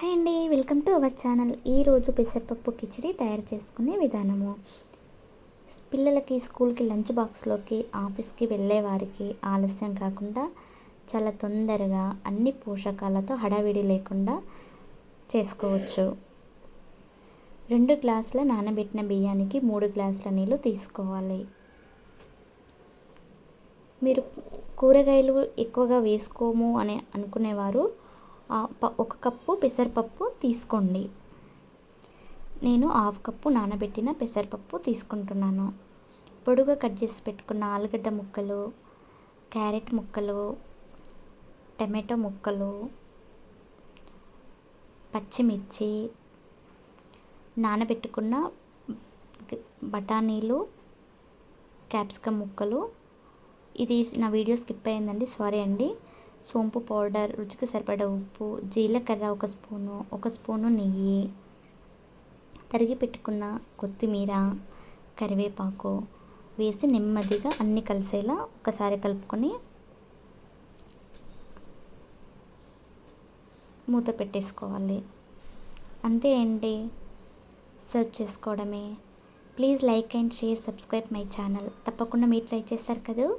Hi అండి welcome to our channel. ఈరోజు పెసరపప్పు కిచడి తయారు చేసుకునే విధానము. పిల్లలకి స్కూల్కి లంచ్ బాక్స్లోకి ఆఫీస్కి వెళ్ళే వారికి ఆలస్యం కాకుండా చాలా తొందరగా అన్ని పోషకాలతో హడావిడి లేకుండా చేసుకోవచ్చు. రెండు గ్లాసుల నానబెట్టిన బియ్యానికి మూడు గ్లాసుల నీళ్ళు తీసుకోవాలి. మీరు కూరగాయలు ఎక్కువగా వేసుకోము అని అనుకునేవారు ఒక కప్పు పెసరపప్పు తీసుకోండి. నేను హాఫ్ కప్పు నానబెట్టిన పెసరపప్పు తీసుకుంటున్నాను. పొడుగా కట్ చేసి పెట్టుకున్న ఆలుగడ్డ ముక్కలు క్యారెట్ ముక్కలు టమాటో ముక్కలు పచ్చిమిర్చి నానబెట్టుకున్న బఠానీలు క్యాప్సికమ్ ముక్కలు. ఇది నా వీడియో స్కిప్ అయిందండి సారీ అండి. సోంపు పౌడర్ రుచికి సరిపడ ఉప్పు జీలకర్ర ఒక స్పూను ఒక స్పూను నెయ్యి తరిగి పెట్టుకున్న కొత్తిమీర కరివేపాకు వేసి నెమ్మదిగా అన్నీ కలిసేలా ఒకసారి కలుపుకొని మూత పెట్టేసుకోవాలి. అంతే అండి. సర్వ్ చేసుకోవడమే. Please like and share subscribe my channel. తప్పకుండా మీరు ట్రై చేస్తారు కదా?